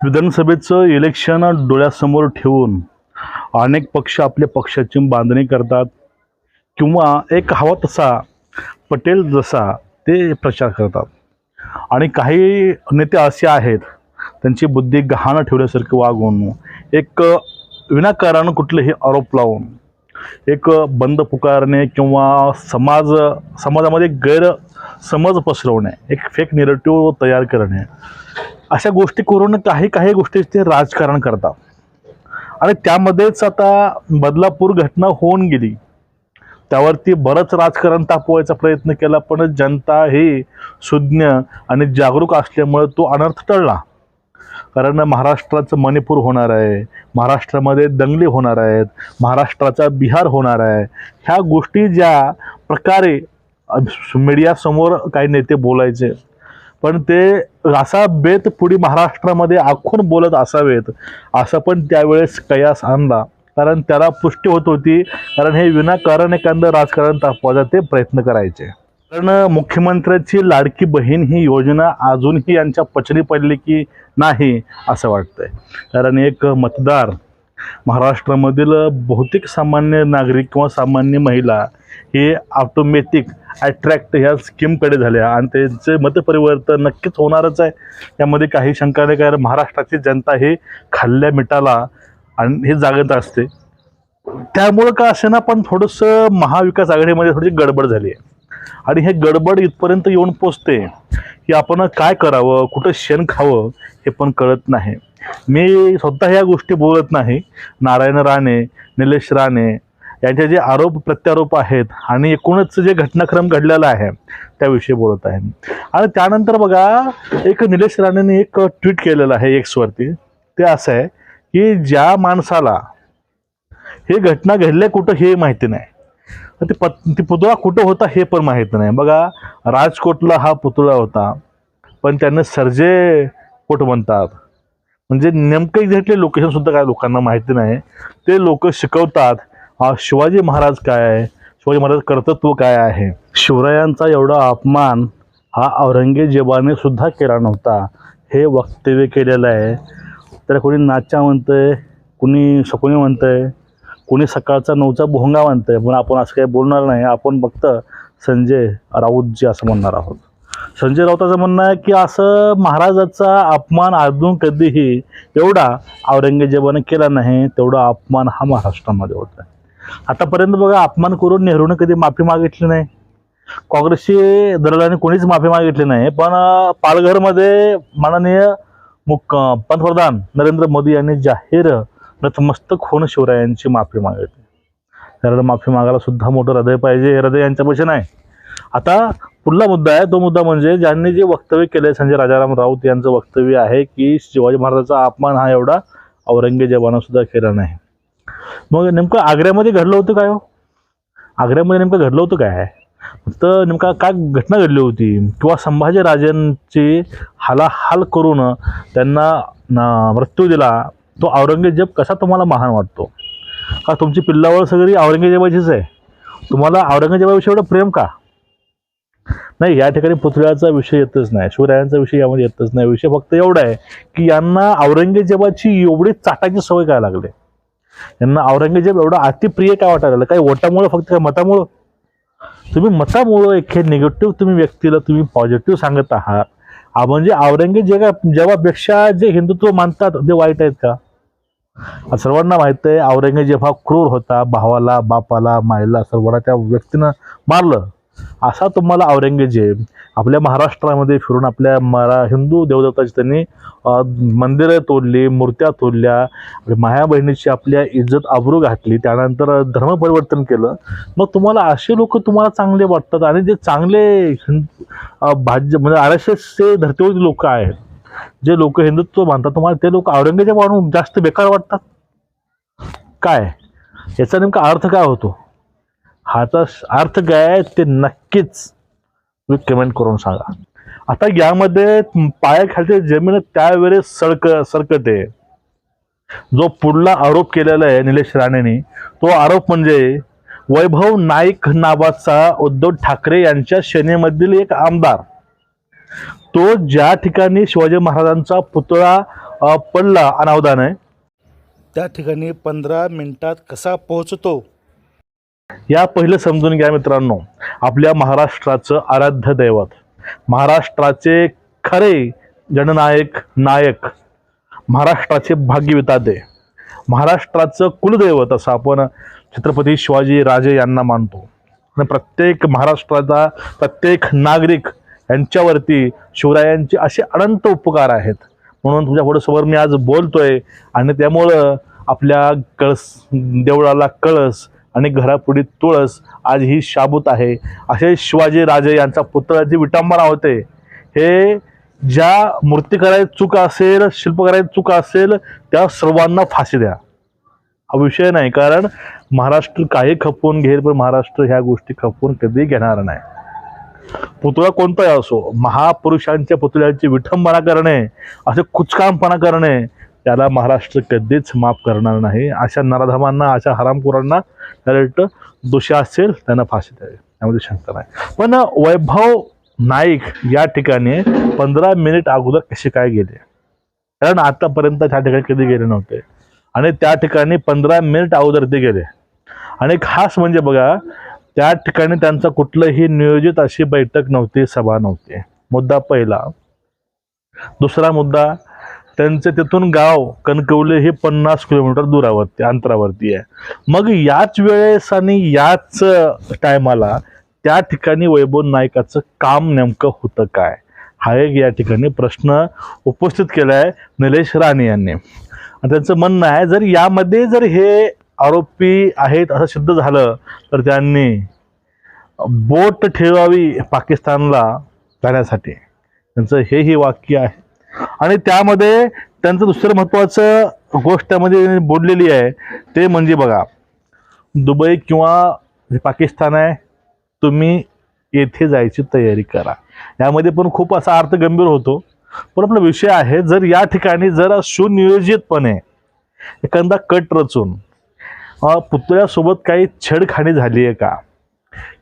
विधानसभेचं इलेक्शन डोळ्यासमोर ठेवून अनेक पक्ष आपल्या पक्षाची बांधणी करतात किंवा एक हवा तसा पटेल जसा ते प्रचार करतात. आणि काही नेते असे आहेत त्यांची बुद्धी गहाणं ठेवल्यासारखं वागून एक विनाकारण कुठलेही आरोप लावून एक बंद पुकारणे किंवा समाज समाजामध्ये गैरसमज पसरवणे एक फेक निरेटिव्ह तयार करणे अशा गोष्टी करून काही काही गोष्टी ते राजकारण करतात. आणि त्यामध्येच आता बदलापूर घटना होऊन गेली. त्यावरती बरंच राजकारण तापवायचा प्रयत्न केला पण जनता ही सुज्ञ आणि जागरूक असल्यामुळे तो अनर्थ टळला. कारण महाराष्ट्राचं मणिपूर होणार आहे महाराष्ट्रामध्ये दंगली होणार आहेत महाराष्ट्राचा बिहार होणार आहे. ह्या गोष्टी ज्या प्रकारे मीडियासमोर काही नेते बोलायचे पण ते असा बेत पुढे महाराष्ट्रामध्ये आखून बोलत असावेत. असं पण त्यावेळेस कयास आणला. कारण त्याला पुष्टी होत होती. कारण हे विनाकारण एखादं राजकारण तापवायचा ते प्रयत्न करायचे. कारण मुख्यमंत्र्याची लाडकी बहीण ही योजना अजूनही यांच्या पचनी पडली की नाही असं वाटतंय. कारण एक मतदार महाराष्ट्रामधील बहुतेक सामान्य नागरिक किंवा सामान्य महिला हे ऑटोमॅटिक अट्रॅक्ट ह्या स्कीमकडे झाल्या. आणि त्यांचे मतपरिवर्तन नक्कीच होणारच आहे. त्यामध्ये काही शंका नाही कारण महाराष्ट्राची जनता ही खाल्ल्या मिठाला आणि हे जागत असते. त्यामुळं का असे ना पण थोडंसं महाविकास आघाडीमध्ये थोडी गडबड झाली आहे. आणि हे गडबड इथपर्यंत येऊन पोचते की आपण काय करावं कुठं शेण खावं हे पण कळत नाही. मी स्वतः ह्या गोष्टी बोलत नाही. नारायण राणे निलेश राणे यांचे जे आरोप प्रत्यारोप आहेत आणि एकूणच जे घटनाक्रम घडलेला आहे त्याविषयी बोलत आहे. आणि त्यानंतर बघा एक निलेश राणेंनी एक ट्विट केलेलं आहे एक्सवरती ते असं आहे की ज्या माणसाला हे घटना घडले कुठं हे माहिती नाही. ते पत ती पुतळा कुठं होता हे पण माहीत नाही. बघा राजकोटला हा पुतळा होता पण त्यांना सर्जे कोट म्हणतात. म्हणजे नेमकं एक्झॅक्टली लोकेशन सुद्धा काय लोकांना माहिती नाही. ते लोक शिकवतात हा शिवाजी महाराज काय आहे? शिवाजी महाराज कर्तृत्व काय आहे? शिवरायांचा एवढा अपमान हा औरंगजेबाने सुद्धा केला नव्हता. हे वक्तव्य केलेलं आहे. तर कोणी नाचा म्हणतंय कुणी शकुनी म्हणतंय कोणी सकाळचा नऊचा भोंगा म्हणतंय पण आपण असं काही बोलणार नाही. आपण फक्त संजय राऊतजी असं म्हणणार आहोत. संजय राऊताचं म्हणणं आहे की असं महाराजाचा अपमान अजून कधीही एवढा औरंगजेबाने केला नाही तेवढा अपमान हा महाराष्ट्रामध्ये होता आतापर्यंत बघा अपमान करून नेहरूने कधी माफी मागितली नाही. काँग्रेसची दलालाने कोणीच माफी मागितली नाही. पण पालघरमध्ये माननीय मुख पंतप्रधान नरेंद्र मोदी यांनी जाहीर नतमस्तक होऊन शिवरायांची माफी मागितली. त्याला माफी मागायला सुद्धा मोठं हृदय पाहिजे हे हृदय यांच्यापाशी नाही. आता पुढला मुद्दा आहे तो मुद्दा म्हणजे ज्यांनी जे वक्तव्य केले संजय राजाराम राऊत यांचं वक्तव्य आहे की शिवाजी महाराजांचा अपमान हा एवढा औरंगजेबानं सुद्धा केला नाही. मग नेमकं आग्र्यामध्ये घडलं होतं काय हो? आग्र्यामध्ये नेमकं घडलं होतं काय? तर नेमका काय घटना घडली होती? किंवा संभाजी राजांची हालाहाल करून त्यांना मृत्यू दिला तो औरंगजेब कसा तुम्हाला महान वाटतो? का तुमची पिल्लावळ सगळी औरंगजेबाचीच आहे? तुम्हाला औरंगजेबाविषयी एवढं प्रेम का? नाही या ठिकाणी पुतळ्याचा विषय येतच नाही शिवरायांचा विषय यामध्ये येतच नाही. विषय फक्त एवढा आहे की यांना औरंगजेबाची एवढी चाटाची सवय काय लागली. यांना औरंगजेब एवढा अतिप्रिय काय वाटायला लागलं? काही वोटामुळं फक्त काय मतामुळं? तुम्ही मतामुळं एक हे निगेटिव्ह तुम्ही व्यक्तीला तुम्ही पॉझिटिव्ह सांगत आहात. आ, म्हणजे औरंगजेब जेव्हापेक्षा जे हिंदुत्व मानतात ते वाईट आहेत का? सर्वांना माहीत आहे औरंगजेब हा क्रूर होता भावाला बापाला मायला सर्वांना त्या व्यक्तीनं मारलं. असा तुम्हाला औरंगजेब आपल्या महाराष्ट्रामध्ये फिरून आपल्या मरा हिंदू देवदेवताची त्यांनी मंदिरं तोडली मूर्त्या तोडल्या माया बहिणीची आपल्या इज्जत आबरू घातली त्यानंतर धर्मपरिवर्तन केलं. मग तुम्हाला असे लोक तुम्हाला चांगले वाटतात आणि जे चांगले हिंद भाज्य म्हणजे आर एस एसचे लोक आहेत जे लोक हिंदुत्व मानतात तुम्हाला ते लोक औरंगजेब म्हणून जास्त बेकार वाटतात? काय? याचा नेमका अर्थ काय होतो? ह्याचा अर्थ काय आहे ते नक्कीच तुम्ही कमेंट करून सांगा. आता यामध्ये पायाखालची जमीन त्यावेळेस सडक सरकते जो पुढला आरोप केलेला आहे निलेश राणेने तो आरोप म्हणजे वैभव नाईक नावाचा उद्धव ठाकरे यांच्या सेनेमधील एक आमदार. तो ज्या ठिकाणी शिवाजी महाराजांचा पुतळा पडला अनावधान आहे त्या ठिकाणी पंधरा मिनिटात कसा पोहोचतो? या पहिलं समजून घ्या मित्रांनो. आपल्या महाराष्ट्राचं आराध्य दैवत. महाराष्ट्राचे खरे जननायक नायक. महाराष्ट्राचे भाग्यविताते. महाराष्ट्राचं कुलदैवत असं आपण छत्रपती शिवाजी राजे यांना मानतो. आणि प्रत्येक महाराष्ट्राचा प्रत्येक नागरिक यांच्यावरती शिवरायांचे असे अनंत उपकार आहेत. म्हणून तुझ्या पुढे मी आज बोलतोय आणि त्यामुळं आपल्या कळस देवळाला कळस आणि घरापुढे तुळस आज ही शाबूत आहे. असे शिवाजी राजे यांचा पुतळ्याची विटंबना होते हे ज्या मूर्तीकाराची चूक असेल शिल्पकाराची चूक असेल त्या सर्वांना फाशी द्या. हा विषय नाही कारण महाराष्ट्र काही खपवून घेईल पण महाराष्ट्र ह्या गोष्टी खपवून कधी घेणार नाही. पुतळा कोणताही असो महापुरुषांच्या पुतळ्यांची विठंबना करणे असे कुचकामपणा करणे त्याला महाराष्ट्र कधीच माफ करणार नाही. अशा नराधमांना अशा हरामखोरांना डायरेक्ट दोषी असेल त्यांना फाशी द्यावी. त्यामध्ये शंका नाही. पण वैभव नाईक या ठिकाणी पंधरा मिनिट अगोदर कसे काय गेले? कारण आतापर्यंत त्या ठिकाणी कधी गेले नव्हते. आणि त्या ठिकाणी पंधरा मिनिट अगोदर ते गेले. आणि खास म्हणजे बघा त्या ठिकाणी त्यांचा कुठलंही नियोजित अशी बैठक नव्हती सभा नव्हती. मुद्दा पहिला. दुसरा मुद्दा त्यांचं तिथून गाव कणकवले हे पन्नास किलोमीटर दूरावरती अंतरावरती आहे. मग याच वेळेस आणि याच टायमाला त्या ठिकाणी वैभव नायकाचं काम नेमकं होतं काय? हा एक या ठिकाणी प्रश्न उपस्थित केला आहे निलेश राणे यांनी. आणि त्यांचं म्हणणं आहे जर यामध्ये जर हे आरोपी आहेत असं सिद्ध झालं तर त्यांनी बोट ठेवावी पाकिस्तानला जाण्यासाठी. त्यांचं हेही वाक्य आहे. आणि त्यामध्ये त्यांचं दुसरं महत्त्वाचं गोष्ट त्यामध्ये बोललेली आहे ते म्हणजे बघा दुबई किंवा जे पाकिस्तान आहे तुम्ही येथे जायची तयारी करा. यामध्ये पण खूप असा अर्थ गंभीर होतो. पण आपला विषय आहे जर या ठिकाणी जरा सुनियोजितपणे एखादा कट रचून पुतळ्यासोबत काही छेडखाणी झाली आहे का?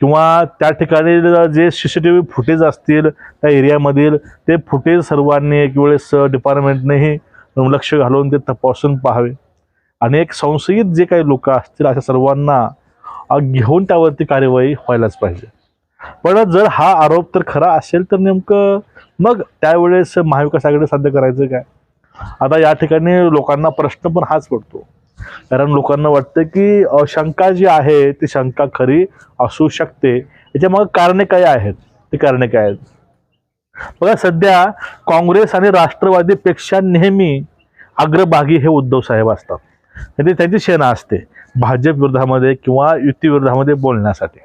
किंवा त्या ठिकाणी जे C C T V footage असतील त्या एरियामधील ते फुटेज सर्वांनी एक वेळेस डिपार्टमेंटनेही लक्ष घालून ते तपासून पाहावे. आणि एक संशयित जे काही लोक असतील अशा सर्वांना घेऊन त्यावरती कार्यवाही व्हायलाच पाहिजे. पण जर हा आरोप तर खरा असेल तर नेमकं मग त्यावेळेस महाविकास आघाडी साध्य करायचं काय? आता या ठिकाणी लोकांना प्रश्न पण हाच पडतो. कारण लोकांना वाटतं की शंका जी आहे ती शंका खरी असू शकते. याच्या मग कारणे काय आहेत? ती कारणे काय आहेत? बघा सध्या काँग्रेस आणि राष्ट्रवादीपेक्षा नेहमी अग्रभागी हे उद्धव साहेब असतात. म्हणजे त्यांची सेना असते भाजप विरोधामध्ये किंवा युती विरोधामध्ये बोलण्यासाठी.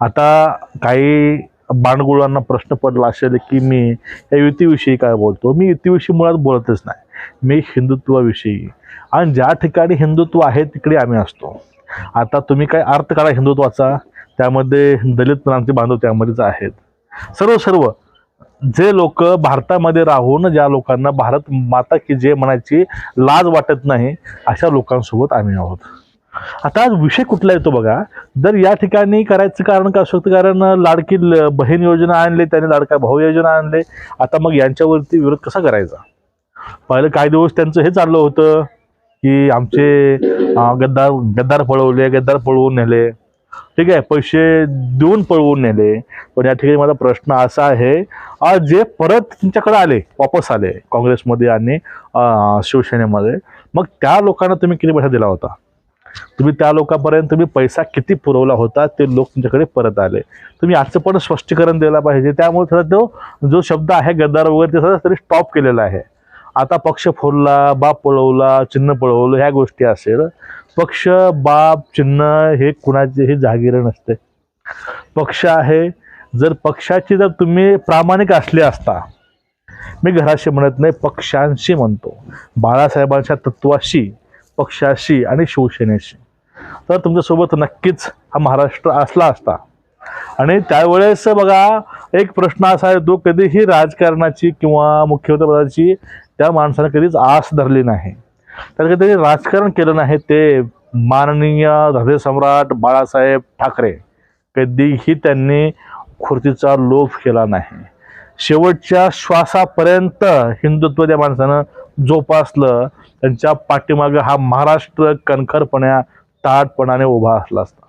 आता काही बाणगुळांना प्रश्न पडला असेल की मी या युतीविषयी काय बोलतो? मी युतीविषयी मुळात बोलतच नाही. मी हिंदुत्वाविषयी आणि ज्या ठिकाणी हिंदुत्व आहे तिकडे आम्ही असतो. आता तुम्ही काय अर्थ काढा हिंदुत्वाचा? त्यामध्ये दलित प्रांती बांधव त्यामध्येच आहेत. सर्व सर्व. जे लोक भारतामध्ये राहून ज्या लोकांना भारत माता की जे म्हणायची लाज वाटत नाही अशा लोकांसोबत आम्ही आहोत. आता आज विषय कुठला येतो बघा? जर या ठिकाणी करायचं कारण काय असू शकतं कारण लाडकी ल- बहीण योजना आणली त्याने लाडका भाऊ योजना आणले. आता मग यांच्यावरती विरोध कसा करायचा? पहिलं काही दिवस त्यांचं हे चाललं होतं. की आमचे गद्दार गद्दार पळवले गद्दार पळवून नेले. ठीक आहे पैसे देऊन पळवून नेले. पण या ठिकाणी माझा प्रश्न असा आहे जे परत तुमच्याकडे आले वापस आले काँग्रेसमध्ये आणि शिवसेनेमध्ये मग त्या लोकांना तुम्ही किती पैसा दिला होता? तुम्ही त्या लोकांपर्यंत तुम्ही पैसा किती पुरवला होता? ते लोक तुमच्याकडे परत आले. तुम्ही याचं पण स्पष्टीकरण द्यायला पाहिजे. त्यामुळे थोडा तो जो शब्द आहे गद्दार वगैरे ते सगळं तरी स्टॉप केलेला आहे. आता पक्ष फोडला बाप पळवला चिन्ह पळवलं ह्या गोष्टी असेल. पक्ष बाप चिन्ह हे कुणाचेही जागिर नसते. पक्ष आहे. जर पक्षाची जर तुम्ही प्रामाणिक असले असता मी घराशी म्हणत नाही पक्षांशी म्हणतो. बाळासाहेबांच्या तत्वाशी पक्षाशी आणि शिवसेनेशी. तर तुमच्यासोबत नक्कीच हा महाराष्ट्र असला असता. आणि त्यावेळेस बघा एक प्रश्न असा आहे तो कधीही राजकारणाची किंवा मुख्यमंत्रीपदाची त्या माणसानं कधीच आस धरली नाही. तर कधी राजकारण केलं नाही ते माननीय हृदय सम्राट बाळासाहेब ठाकरे कधीही त्यांनी खुर्चीचा लोभ केला नाही. शेवटच्या श्वासापर्यंत हिंदुत्व त्या माणसानं जोपासलं त्यांच्या पाठीमागे हा महाराष्ट्र कणखरपण्या ताटपणाने उभा असला असता.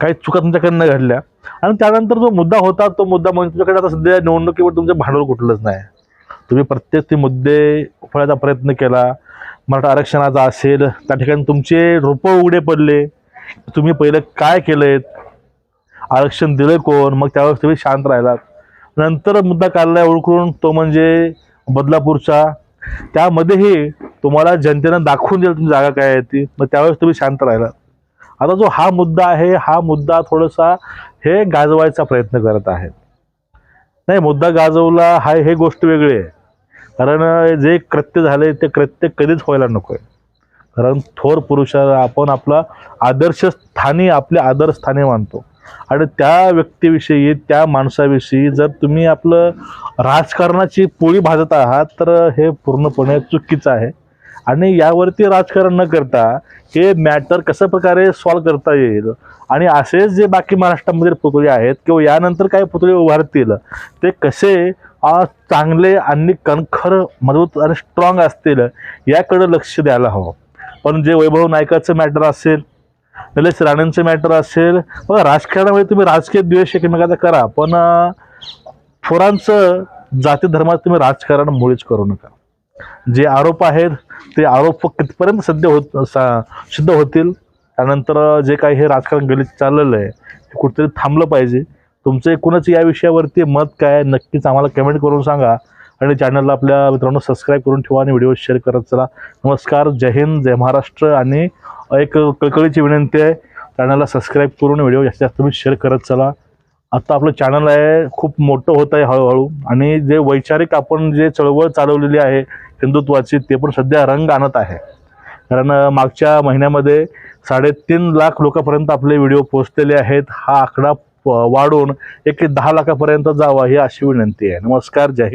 काही चुका तुमच्याकडनं घडल्या. आणि त्यानंतर जो मुद्दा होता तो मुद्दा म्हणजे तुमच्याकडे आता सध्या निवडणुकीवर तुमचं भांडवल कुठलंच नाही. तुम्ही प्रत्येक ते मुद्दे फळायचा प्रयत्न केला. मराठा आरक्षणाचा असेल त्या ठिकाणी तुमचे रोपं उघडे पडले. तुम्ही पहिलं काय केलेत आरक्षण दिलं कोण? मग त्यावेळेस तुम्ही शांत राहिलात. नंतर मुद्दा काढलाय ओळखून तो म्हणजे बदलापूरचा. त्यामध्येही तुम्हाला जनतेनं दाखवून दिलं तुमची जागा काय आहे ती. मग त्यावेळेस तुम्ही शांत राहिलात. आता जो हा मुद्दा आहे हा मुद्दा थोडासा हे गाजवायचा प्रयत्न करत आहेत नाही मुद्दा गाजवला हा हे गोष्ट वेगळी आहे. कारण जे कृत्य झाले ते कृत्य कधीच व्हायला नको आहे कारण थोर पुरुषाला आपण आपला आदर्श स्थानी आपल्या आदरस्थानी मानतो. आणि त्या व्यक्तीविषयी त्या माणसाविषयी जर तुम्ही आपलं राजकारणाची पोळी भाजत आहात तर हे पूर्णपणे चुकीचं आहे. आणि यावरती राजकारण न करता हे मॅटर कसं प्रकारे सॉल्व करता येईल? आणि असेच जे बाकी महाराष्ट्रामध्ये पुतळे आहेत किंवा यानंतर काही पुतळे उभारतील ते कसे चांगले आणि कणखर मजबूत आणि स्ट्रॉंग असतील याकडे लक्ष द्यायला हवं. पण जे वैभव नायकाचं मॅटर असेल निलेश राणेंचं मॅटर असेल बघा राजकारणामध्ये तुम्ही राजकीय द्वेष एकमेकाचा करा पण थोरांचं जाती धर्मात तुम्ही राजकारण मुळीच करू नका. जे आरोप आहेत ते आरोप कितपर्यंत सध्या होत सा- सिद्ध होतील? त्यानंतर जे काही हे राजकारण गलित चाललेलं आहे हे कुठेतरी थांबलं पाहिजे. तुमचं एकूणच या विषयावरती मत काय नक्कीच आम्हाला कमेंट करून सांगा. आणि चॅनलला आपल्या मित्रांनो सबस्क्राईब करून ठेवा आणि व्हिडिओ शेअर करत चला. नमस्कार जय हिंद जय महाराष्ट्र. आणि एक कळकळीची विनंती आहे चॅनलला सबस्क्राईब करून व्हिडिओ जास्तीत जास्त तुम्ही शेअर करत चला. आता आपलं चॅनल आहे खूप मोठं होत आहे हळूहळू. आणि जे वैचारिक आपण जे चळवळ चालवलेली आहे हिंदुत्वाची ते पण सध्या रंग आणत आहे. कारण मागच्या महिन्यामध्ये साडेतीन लाख लोकांपर्यंत आपले व्हिडिओ पोचलेले आहेत. हा आकडा प- वाढून एक दहा लाखापर्यंत जावा ही अशी विनंती आहे. नमस्कार जय